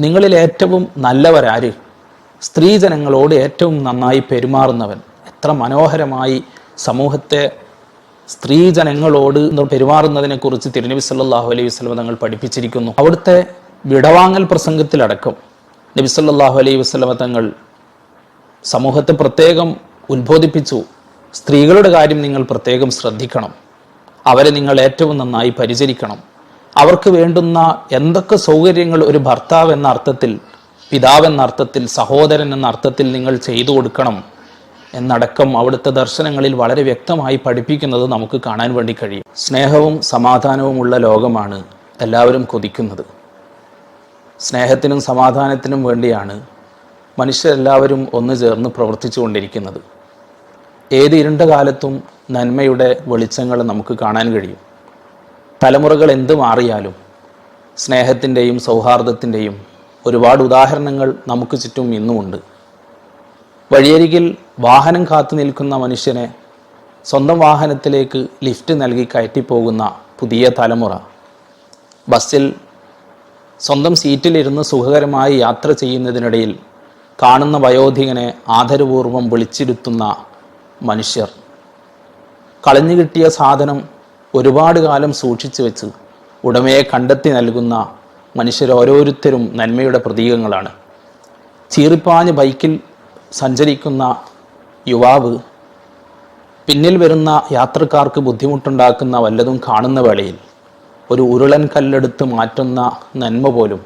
നിങ്ങളിൽ ഏറ്റവും നല്ലവരാര് സ്ത്രീജനങ്ങളോട് ഏറ്റവും നന്നായി പെരുമാറുന്നവൻ. എത്ര മനോഹരമായി സമൂഹത്തെ സ്ത്രീജനങ്ങളോട് പെരുമാറുന്നതിനെക്കുറിച്ച് തിരുനബി സല്ലാഹു അലൈഹി വസ്ലം തങ്ങൾ പഠിപ്പിച്ചിരിക്കുന്നു. അവിടുത്തെ വിടവാങ്ങൽ പ്രസംഗത്തിലടക്കം നബി സല്ലാഹു അലൈഹി വസ്ലമ തങ്ങൾ സമൂഹത്തെ പ്രത്യേകം ഉത്ബോധിപ്പിച്ചു. സ്ത്രീകളുടെ കാര്യം നിങ്ങൾ പ്രത്യേകം ശ്രദ്ധിക്കണം. അവരെ നിങ്ങൾ ഏറ്റവും നന്നായി പരിചരിക്കണം. അവർക്ക് വേണ്ടുന്ന എന്തൊക്കെ സൗകര്യങ്ങൾ ഒരു ഭർത്താവ് എന്ന അർത്ഥത്തിൽ പിതാവ് എന്ന അർത്ഥത്തിൽ സഹോദരൻ എന്ന അർത്ഥത്തിൽ നിങ്ങൾ ചെയ്തു കൊടുക്കണം എന്നടക്കം അവിടുത്തെ ദർശനങ്ങളിൽ വളരെ വ്യക്തമായി പഠിപ്പിക്കുന്നത് നമുക്ക് കാണാൻ വേണ്ടി കഴിയും. സ്നേഹവും സമാധാനവുമുള്ള ലോകമാണ് എല്ലാവരും കൊതിക്കുന്നത്. സ്നേഹത്തിനും സമാധാനത്തിനും വേണ്ടിയാണ് മനുഷ്യരെല്ലാവരും ഒന്നു ചേർന്ന് പ്രവർത്തിച്ചു കൊണ്ടിരിക്കുന്നത് ഏത് ഇരുണ്ട കാലത്തും നന്മയുടെ വെളിച്ചങ്ങൾ നമുക്ക് കാണാൻ കഴിയും. തലമുറകൾ എന്ത് മാറിയാലും സ്നേഹത്തിന്റെയും സൗഹാർദ്ദത്തിന്റെയും ഒരുപാട് ഉദാഹരണങ്ങൾ നമുക്ക് ചുറ്റും ഇന്നുമുണ്ട്. വഴിയരികിൽ വാഹനം കാത്തു നിൽക്കുന്ന മനുഷ്യനെ സ്വന്തം വാഹനത്തിലേക്ക് ലിഫ്റ്റ് നൽകി കയറ്റിപ്പോകുന്ന പുതിയ തലമുറ. ബസ്സിൽ സ്വന്തം സീറ്റിലിരുന്ന് സുഖകരമായി യാത്ര ചെയ്യുന്നതിനിടയിൽ കാണുന്ന വയോധികനെ ആദരപൂർവം വിളിച്ചിരുത്തുന്ന മനുഷ്യർ. കളഞ്ഞു കിട്ടിയ സാധനം ഒരുപാട് കാലം സൂക്ഷിച്ചു വെച്ച് ഉടമയെ കണ്ടെത്തി നൽകുന്ന മനുഷ്യരോരോരുത്തരും നന്മയുടെ പ്രതീകങ്ങളാണ്. ചീറിപ്പാഞ്ഞ് ബൈക്കിൽ സഞ്ചരിക്കുന്ന യുവാവ് പിന്നിൽ വരുന്ന യാത്രക്കാർക്ക് ബുദ്ധിമുട്ടുണ്ടാക്കുന്ന വല്ലതും കാണുന്ന വേളയിൽ ഒരു ഉരുളൻ കല്ലെടുത്ത് മാറ്റുന്ന നന്മ പോലും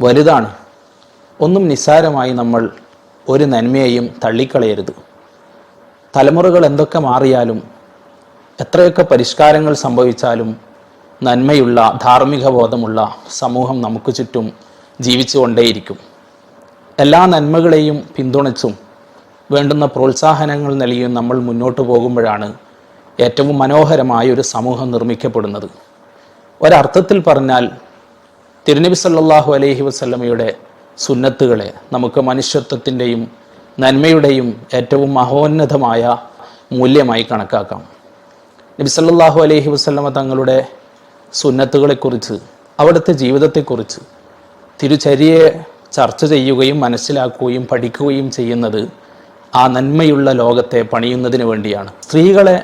വലുതാണ്. ഒന്നും നിസ്സാരമായി നമ്മൾ ഒരു നന്മയെയും തള്ളിക്കളയരുത്. തലമുറകൾ എന്തൊക്കെ മാറിയാലും എത്രയൊക്കെ പരിഷ്കാരങ്ങൾ സംഭവിച്ചാലും നന്മയുള്ള ധാർമ്മിക ബോധമുള്ള സമൂഹം നമുക്ക് ചുറ്റും ജീവിച്ചുകൊണ്ടേയിരിക്കും. എല്ലാ നന്മകളെയും പിന്തുണച്ചും വേണ്ടുന്ന പ്രോത്സാഹനങ്ങൾ നൽകിയും നമ്മൾ മുന്നോട്ട് പോകുമ്പോഴാണ് ഏറ്റവും മനോഹരമായ ഒരു സമൂഹം നിർമ്മിക്കപ്പെടുന്നത്. ഒരർത്ഥത്തിൽ പറഞ്ഞാൽ തിരുനബി സല്ലാഹു അലൈഹി വസ്ലമയുടെ സുന്നത്തുകളെ നമുക്ക് മനുഷ്യത്വത്തിന്റെയും നന്മയുടെയും ഏറ്റവും മഹോന്നതമായ മൂല്യമായി കണക്കാക്കാം. നബി സല്ലല്ലാഹു അലൈഹി വസല്ലമ തങ്ങളുടെ സുന്നത്തുകളെക്കുറിച്ച് അവിടുത്തെ ജീവിതത്തെക്കുറിച്ച് തിരുചര്യയെ ചർച്ച ചെയ്യുകയും മനസ്സിലാക്കുകയും പഠിക്കുകയും ചെയ്യുന്നത് ആ നന്മയുള്ള ലോകത്തെ പണിയുന്നതിന് വേണ്ടിയാണ്. സ്ത്രീകളെ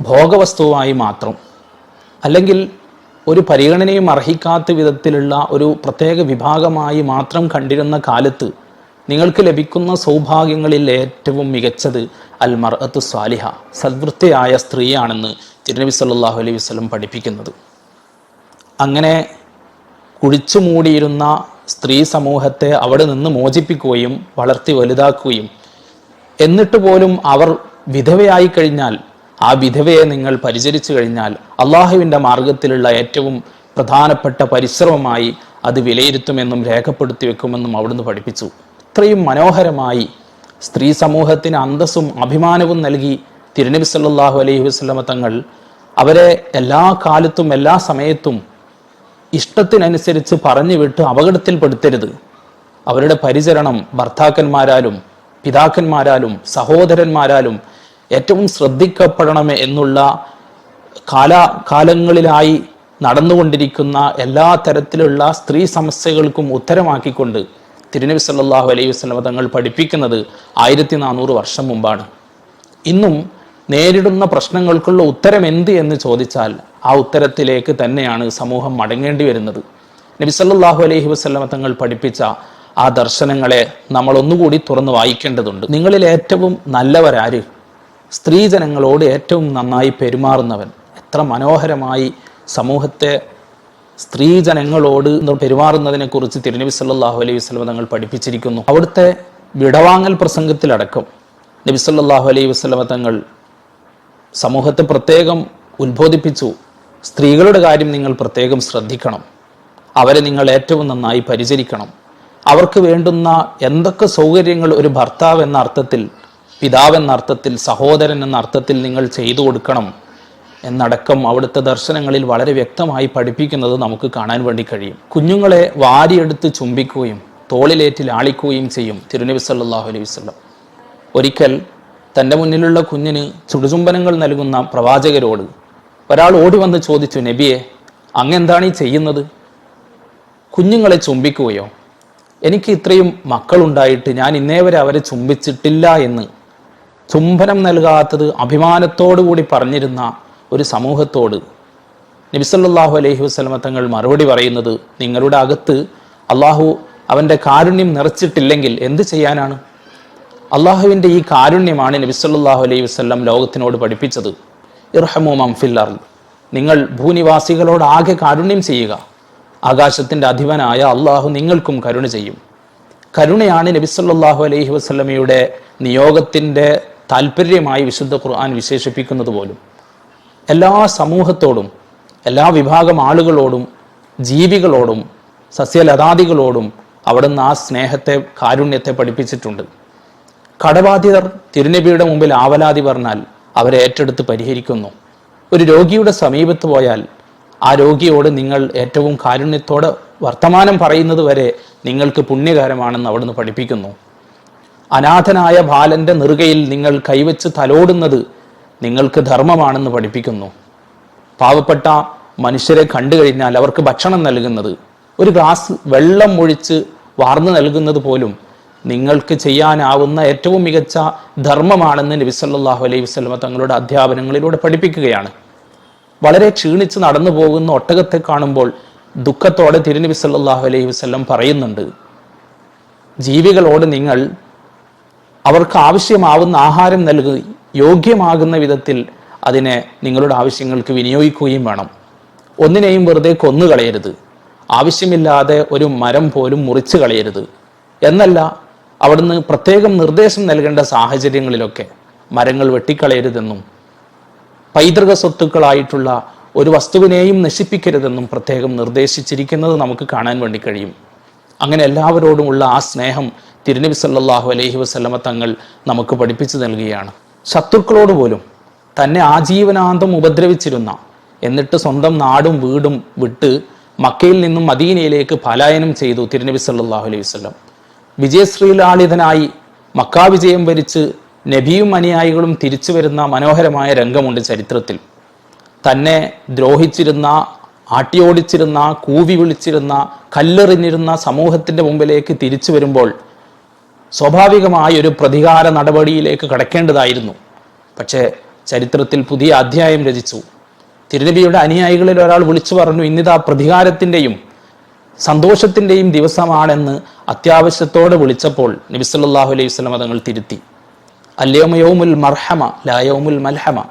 ഭോഗവസ്തുവായി മാത്രം അല്ലെങ്കിൽ ഒരു പരിഗണനയും അർഹിക്കാത്ത വിധത്തിലുള്ള ഒരു പ്രത്യേക വിഭാഗമായി മാത്രം കണ്ടിരുന്ന കാലത്ത് നിങ്ങൾക്ക് ലഭിക്കുന്ന സൗഭാഗ്യങ്ങളിൽ ഏറ്റവും മികച്ചത് അൽ മർഅത്ത് സ്വാലിഹ സദ്വൃത്തിയായ സ്ത്രീയാണെന്ന് തിരുനബി സല്ലല്ലാഹു അലൈഹി വസല്ലം പഠിപ്പിക്കുന്നത്. അങ്ങനെ കുഴിച്ചു മൂടിയിരുന്ന സ്ത്രീ സമൂഹത്തെ അവിടെ നിന്ന് മോചിപ്പിക്കുകയും വളർത്തി വലുതാക്കുകയും എന്നിട്ട് പോലും അവർ വിധവയായി കഴിഞ്ഞാൽ ആ വിധവയെ നിങ്ങൾ പരിചരിച്ചു കഴിഞ്ഞാൽ അള്ളാഹുവിന്റെ മാർഗത്തിലുള്ള ഏറ്റവും പ്രധാനപ്പെട്ട പരിശ്രമമായി അത് വിലയിരുത്തുമെന്നും രേഖപ്പെടുത്തി വെക്കുമെന്നും അവിടുന്ന് പഠിപ്പിച്ചു. ഇത്രയും മനോഹരമായി സ്ത്രീ സമൂഹത്തിന് അന്തസ്സും അഭിമാനവും നൽകി തിരുനബി സല്ലാഹു അലൈഹി വസല്ലമ തങ്ങൾ അവരെ എല്ലാ കാലത്തും എല്ലാ സമയത്തും ഇഷ്ടത്തിനനുസരിച്ച് പറഞ്ഞു വിട്ട് അപകടത്തിൽപ്പെടുത്തരുത്. അവരുടെ പരിചരണം ഭർത്താക്കന്മാരാലും പിതാക്കന്മാരാലും സഹോദരന്മാരാലും ഏറ്റവും ശ്രദ്ധിക്കപ്പെടണം എന്നുള്ള കാല കാലങ്ങളിലായി നടന്നുകൊണ്ടിരിക്കുന്ന എല്ലാ തരത്തിലുള്ള സ്ത്രീ സമസ്യകൾക്കും ഉത്തരമാക്കിക്കൊണ്ട് തിരുനബി സല്ലാഹു അലൈഹി വസല്ലമ തങ്ങൾ പഠിപ്പിക്കുന്നത് ആയിരത്തി നാനൂറ് വർഷം മുമ്പാണ്. ഇന്നും നേരിടുന്ന പ്രശ്നങ്ങൾക്കുള്ള ഉത്തരം എന്ത് എന്ന് ചോദിച്ചാൽ ആ ഉത്തരത്തിലേക്ക് തന്നെയാണ് സമൂഹം മടങ്ങേണ്ടി വരുന്നത്. നബി സല്ലാഹു അലൈഹി വസ്ലമ തങ്ങൾ പഠിപ്പിച്ച ആ ദർശനങ്ങളെ നമ്മൾ ഒന്നുകൂടി തുറന്നു വായിക്കേണ്ടതുണ്ട്. നിങ്ങളിൽ ഏറ്റവും നല്ലവരാര്? സ്ത്രീജനങ്ങളോട് ഏറ്റവും നന്നായി പെരുമാറുന്നവൻ എത്ര മനോഹരമായി സമൂഹത്തെ സ്ത്രീജനങ്ങളോട് പെരുമാറുന്നതിനെക്കുറിച്ച് തിരുനബി സല്ലാഹു അലൈഹി വസല്ലമ തങ്ങൾ പഠിപ്പിച്ചിരിക്കുന്നു. അവിടുത്തെ വിടവാങ്ങൽ പ്രസംഗത്തിലടക്കം നബി സല്ലാഹു അലൈഹി വസ്ലമ തങ്ങൾ സമൂഹത്തെ പ്രത്യേകം ഉത്ബോധിപ്പിച്ചു. സ്ത്രീകളുടെ കാര്യം നിങ്ങൾ പ്രത്യേകം ശ്രദ്ധിക്കണം. അവരെ നിങ്ങൾ ഏറ്റവും നന്നായി പരിചരിക്കണം. അവർക്ക് വേണ്ടുന്ന എന്തൊക്കെ സൗകര്യങ്ങൾ ഒരു ഭർത്താവ് എന്ന അർത്ഥത്തിൽ പിതാവ് എന്ന അർത്ഥത്തിൽ സഹോദരൻ എന്ന അർത്ഥത്തിൽ നിങ്ങൾ ചെയ്തു കൊടുക്കണം. എന്നടക്കം അവിടുത്തെ ദർശനങ്ങളിൽ വളരെ വ്യക്തമായി പഠിപ്പിക്കുന്നത് നമുക്ക് കാണാൻ വേണ്ടി കഴിയും. കുഞ്ഞുങ്ങളെ വാരിയെടുത്ത് ചുംബിക്കുകയും തോളിലേറ്റ് ലാളിക്കുകയും ചെയ്യും തിരുനബി സല്ലാഹു അലൈഹി വസ്ലം ഒരിക്കൽ തന്റെ മുന്നിലുള്ള കുഞ്ഞിന് ചുടുചുംബനങ്ങൾ നൽകുന്ന പ്രവാചകരോട് ഒരാൾ ഓടി വന്ന് ചോദിച്ചു നബിയെ അങ്ങെന്താണ് ഈ ചെയ്യുന്നത്? കുഞ്ഞുങ്ങളെ ചുംബിക്കുകയോ? എനിക്ക് ഇത്രയും മക്കളുണ്ടായിട്ട് ഞാൻ ഇന്നേ വരെ അവരെ ചുംബിച്ചിട്ടില്ല എന്ന്. ചുംബനം നൽകാത്തത് അഭിമാനത്തോടു കൂടി പറഞ്ഞിരുന്ന ഒരു സമൂഹത്തോട് നബിസല്ലാഹു അലൈഹി വസ്ലമ തങ്ങൾ മറുപടി പറയുന്നത് നിങ്ങളുടെ അകത്ത് അള്ളാഹു അവന്റെ കാരുണ്യം നിറച്ചിട്ടില്ലെങ്കിൽ എന്ത് ചെയ്യാനാണ്? അള്ളാഹുവിന്റെ ഈ കാരുണ്യമാണ് നബിസല്ലാഹു അലൈഹി വസ്ലം ലോകത്തിനോട് പഠിപ്പിച്ചത്. ഇർഹമു മംഫില്ലർ നിങ്ങൾ ഭൂനിവാസികളോട് ആകെ കാരുണ്യം ചെയ്യുക. ആകാശത്തിന്റെ അധിപനായ അള്ളാഹു നിങ്ങൾക്കും കരുണ ചെയ്യും. കരുണയാണ് നബിസല്ലാഹു അലൈഹി വസ്ലമയുടെ നിയോഗത്തിന്റെ താല്പര്യമായി വിശുദ്ധ ഖുർആൻ വിശേഷിപ്പിക്കുന്നത് പോലും. എല്ലാ സമൂഹത്തോടും എല്ലാ വിഭാഗം ആളുകളോടും ജീവികളോടും സസ്യലതാദികളോടും അവിടുന്ന് ആ സ്നേഹത്തെ കാരുണ്യത്തെ പഠിപ്പിച്ചിട്ടുണ്ട്. കടബാധിതർ തിരുനബിയുടെ മുമ്പിൽ ആവലാതി പറഞ്ഞാൽ അവരെ ഏറ്റെടുത്ത് പരിഹരിക്കുന്നു. ഒരു രോഗിയുടെ സമീപത്ത് പോയാൽ ആ രോഗിയോട് നിങ്ങൾ ഏറ്റവും കാരുണ്യത്തോടെ വർത്തമാനം പറയുന്നത് വരെ നിങ്ങൾക്ക് പുണ്യകരമാണെന്ന് അവിടുന്ന് പഠിപ്പിക്കുന്നു. അനാഥനായ ബാലന്റെ നെറുകയിൽ നിങ്ങൾ കൈവച്ച് തലോടുന്നത് നിങ്ങൾക്ക് ധർമ്മമാണെന്ന് പഠിപ്പിക്കുന്നു. പാവപ്പെട്ട മനുഷ്യരെ കണ്ടു കഴിഞ്ഞാൽ അവർക്ക് ഭക്ഷണം നൽകുന്നത് ഒരു ഗ്ലാസ് വെള്ളം ഒഴിച്ച് വാർന്നു നൽകുന്നത് പോലും നിങ്ങൾക്ക് ചെയ്യാനാവുന്ന ഏറ്റവും മികച്ച ധർമ്മമാണെന്ന് നബി സല്ലല്ലാഹു അലൈഹി വസ്ലമ തങ്ങളുടെ അധ്യാപനങ്ങളിലൂടെ പഠിപ്പിക്കുകയാണ്. വളരെ ക്ഷീണിച്ച് നടന്നു പോകുന്ന ഒട്ടകത്തെ കാണുമ്പോൾ ദുഃഖത്തോടെ തിരുനബി സല്ലാഹു അലൈഹി വസല്ലം പറയുന്നുണ്ട് ജീവികളോട് നിങ്ങൾ അവർക്ക് ആവശ്യമാവുന്ന ആഹാരം നൽകി യോഗ്യമാകുന്ന വിധത്തിൽ അതിനെ നിങ്ങളുടെ ആവശ്യങ്ങൾക്ക് വിനിയോഗിക്കുകയും വേണം. ഒന്നിനെയും വെറുതെ കൊന്നു കളയരുത്. ആവശ്യമില്ലാതെ ഒരു മരം പോലും മുറിച്ച് കളയരുത്. എന്നല്ല അവിടുന്ന് പ്രത്യേകം നിർദ്ദേശം നൽകേണ്ട സാഹചര്യങ്ങളിലൊക്കെ മരങ്ങൾ വെട്ടിക്കളയരുതെന്നും പൈതൃക സ്വത്തുക്കളായിട്ടുള്ള ഒരു വസ്തുവിനെയും നശിപ്പിക്കരുതെന്നും പ്രത്യേകം നിർദ്ദേശിച്ചിരിക്കുന്നത് നമുക്ക് കാണാൻ വേണ്ടി കഴിയും. അങ്ങനെ എല്ലാവരോടുമുള്ള ആ സ്നേഹം തിരുനബി സല്ലാഹു അലൈഹി വസ്ലമ തങ്ങൾ നമുക്ക് പഠിപ്പിച്ചു നൽകുകയാണ്. ശത്രുക്കളോട് പോലും തന്നെ ആജീവനാന്തം ഉപദ്രവിച്ചിരുന്ന എന്നിട്ട് സ്വന്തം നാടും വീടും വിട്ട് മക്കയിൽ നിന്നും മദീനയിലേക്ക് പലായനം ചെയ്തു തിരുനബി സല്ലാഹു അലൈഹി വസല്ലം. വിജയശ്രീലാളിതനായി മക്കാവിജയം വിജയം ഭരിച്ച് നബിയും അനുയായികളും തിരിച്ചു വരുന്ന മനോഹരമായ രംഗമുണ്ട് ചരിത്രത്തിൽ. തന്നെ ദ്രോഹിച്ചിരുന്ന ആട്ടിയോടിച്ചിരുന്ന കൂവി വിളിച്ചിരുന്ന കല്ലെറിഞ്ഞിരുന്ന സമൂഹത്തിന്റെ മുമ്പിലേക്ക് തിരിച്ചു വരുമ്പോൾ സ്വാഭാവികമായ ഒരു പ്രതികാര നടപടിയിലേക്ക് കടക്കേണ്ടതായിരുന്നു. പക്ഷേ ചരിത്രത്തിൽ പുതിയ അധ്യായം രചിച്ചു. തിരുനബിയുടെ അനുയായികളിൽ ഒരാൾ വിളിച്ചു പറഞ്ഞു ഇന്നിതാ പ്രതികാരത്തിന്റെയും സന്തോഷത്തിന്റെയും ദിവസമാണെന്ന് അത്യാവശ്യത്തോടെ വിളിച്ചപ്പോൾ നബി സല്ലല്ലാഹു അലൈഹി സ്വലം തങ്ങൾ തിരുത്തി. അല്ലയോമയോമുൽ മർഹമ ലായോമുൽ മൽഹമ.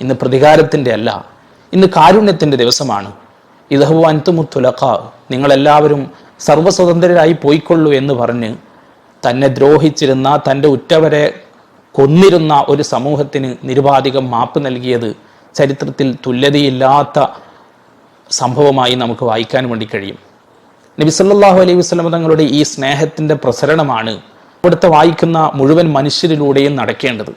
ഇന്ന് പ്രതികാരത്തിന്റെ അല്ല ഇന്ന് കാരുണ്യത്തിന്റെ ദിവസമാണ്. ഇതഹു അൻതുമുത്തുലഖ നിങ്ങളെല്ലാവരും സർവസ്വതന്ത്രരായി പോയിക്കൊള്ളൂ എന്ന് പറഞ്ഞ് തന്നെ ദ്രോഹിച്ചിരുന്ന തന്റെ ഉറ്റവരെ കൊന്നിരുന്ന ഒരു സമൂഹത്തിന് നിരുപാധികം മാപ്പ് നൽകിയത് ചരിത്രത്തിൽ തുല്യതയില്ലാത്ത സംഭവമായി നമുക്ക് വായിക്കാൻ വേണ്ടി കഴിയും. നബി സല്ലല്ലാഹു അലൈഹി വസ്ലം തങ്ങളുടെ ഈ സ്നേഹത്തിന്റെ പ്രസരണമാണ് അവിടുത്തെ വായിക്കുന്ന മുഴുവൻ മനുഷ്യരിലൂടെയും നടക്കേണ്ടത്.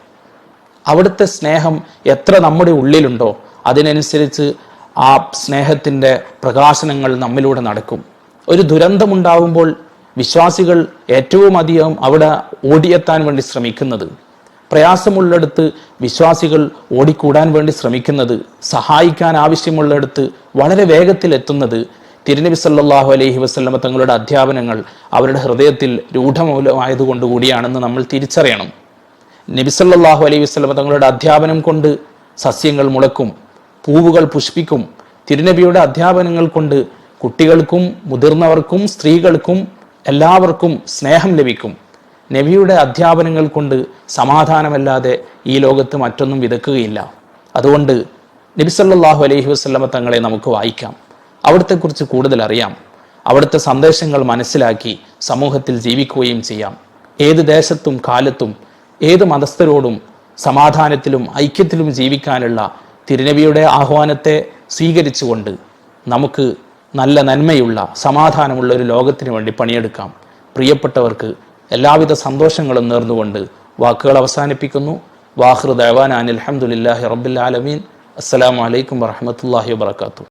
അവിടുത്തെ സ്നേഹം എത്ര നമ്മുടെ ഉള്ളിലുണ്ടോ അതിനനുസരിച്ച് ആ സ്നേഹത്തിന്റെ പ്രകാശനങ്ങൾ നമ്മിലൂടെ നടക്കും. ഒരു ദുരന്തമുണ്ടാകുമ്പോൾ വിശ്വാസികൾ ഏറ്റവും അധികം അവിടെ ഓടിയെത്താൻ വേണ്ടി ശ്രമിക്കുന്നത്. പ്രയാസമുള്ളിടത്ത് വിശ്വാസികൾ ഓടിക്കൂടാൻ വേണ്ടി ശ്രമിക്കുന്നത്. സഹായിക്കാൻ ആവശ്യമുള്ളിടത്ത് വളരെ വേഗത്തിൽ എത്തുന്നത് തിരുനബി സല്ലാഹു അലൈഹി വസ്ലമ തങ്ങളുടെ അധ്യാപനങ്ങൾ അവരുടെ ഹൃദയത്തിൽ രൂഢമൂലമായതുകൊണ്ടുകൂടിയാണെന്ന് നമ്മൾ തിരിച്ചറിയണം. നബി സല്ലല്ലാഹു അലൈഹി വസ്ലമ തങ്ങളുടെ അധ്യാപനം കൊണ്ട് സസ്യങ്ങൾ മുളക്കും പൂവുകൾ പുഷ്പിക്കും തിരുനബിയുടെ അധ്യാപനങ്ങൾ കൊണ്ട് കുട്ടികൾക്കും മുതിർന്നവർക്കും സ്ത്രീകൾക്കും എല്ലാവർക്കും സ്നേഹം ലഭിക്കും. നബിയുടെ അധ്യാപനങ്ങൾ കൊണ്ട് സമാധാനമല്ലാതെ ഈ ലോകത്ത് മറ്റൊന്നും വിതക്കുകയില്ല. അതുകൊണ്ട് നബി സല്ലല്ലാഹു അലൈഹി വസല്ലമ തങ്ങളെ നമുക്ക് വായിക്കാം. അവിടത്തെക്കുറിച്ച് കൂടുതൽ അറിയാം. അവിടുത്തെ സന്ദേശങ്ങൾ മനസ്സിലാക്കി സമൂഹത്തിൽ ജീവിക്കുകയും ചെയ്യാം. ഏത് ദേശത്തും കാലത്തും ഏത് മതസ്ഥരോടും സമാധാനത്തിലും ഐക്യത്തിലും ജീവിക്കാനുള്ള തിരുനബിയുടെ ആഹ്വാനത്തെ സ്വീകരിച്ചുകൊണ്ട് നമുക്ക് നല്ല നന്മയുള്ള സമാധാനമുള്ള ഒരു ലോകത്തിന് വേണ്ടി പണിയെടുക്കാം. പ്രിയപ്പെട്ടവർക്ക് എല്ലാവിധ സന്തോഷങ്ങളും നേർന്നുകൊണ്ട് വാക്കുകൾ അവസാനിപ്പിക്കുന്നു. വാഹൃദ് അവാൻ അനിൽ അലഹമുല്ലാഹി റബ്ബുൽ ആലമീൻ. അസ്സലാമു അലൈക്കും വറഹമത്തല്ലാഹി വാത്തു